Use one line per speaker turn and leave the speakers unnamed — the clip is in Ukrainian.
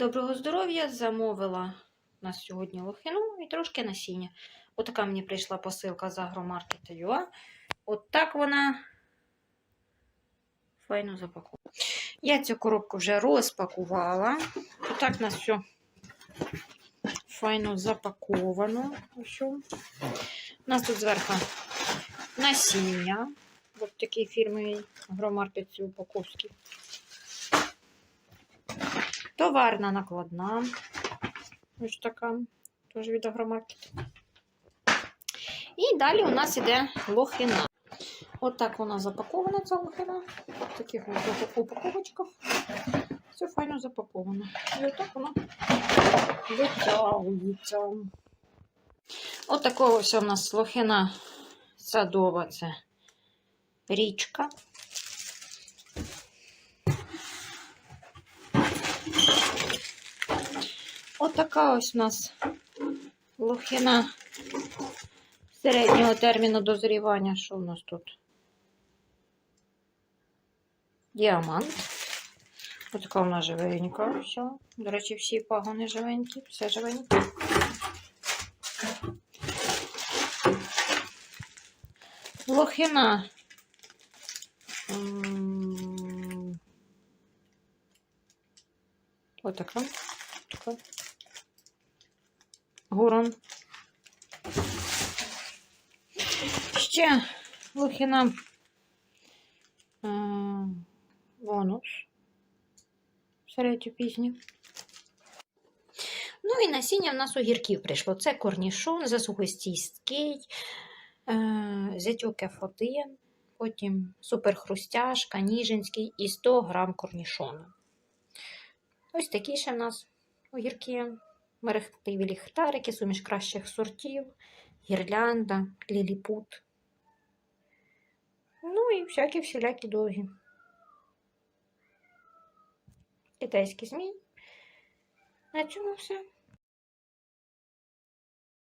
Доброго здоров'я! Замовила на сьогодні лохину і трошки насіння. Отака мені прийшла посилка з агромаркета.ua. От так вона файно запакована. Я цю коробку вже розпакувала. Отак у нас все файно запаковано. Ось. У нас тут зверху насіння. Ось такий фірмовий агромаркет упаковський. Товарна накладна. Ось така. Теж від агромаркет. І далі у нас іде лохина. От так вона запакована, ця лохина. В таких ось упаковочках. Все файно запаковано. І отак вона витягується. От такого ось у нас лохина садова. Це річка. От така ось у нас лохина середнього терміну дозрівання. Що у нас тут? Діамант. Ось така нас живенька. Все. До речі, всі пагони живенькі, все живеньке. Лохина. Ось така. Гурон. Ще лохина е, бонус. Середньо пізнє. Ну і насіння в нас огірків прийшло. Це корнішон, засухостійський, е, зятьок F1, потім суперхрустяшка, ніжинський і 100 грам корнішону. Ось такі ще в нас огірки, мерехтиві ліхтарики, суміш кращих сортів, гірлянда, ліліпут. Ну і всякі всілякі довгі. Китайський змій. На цьому все.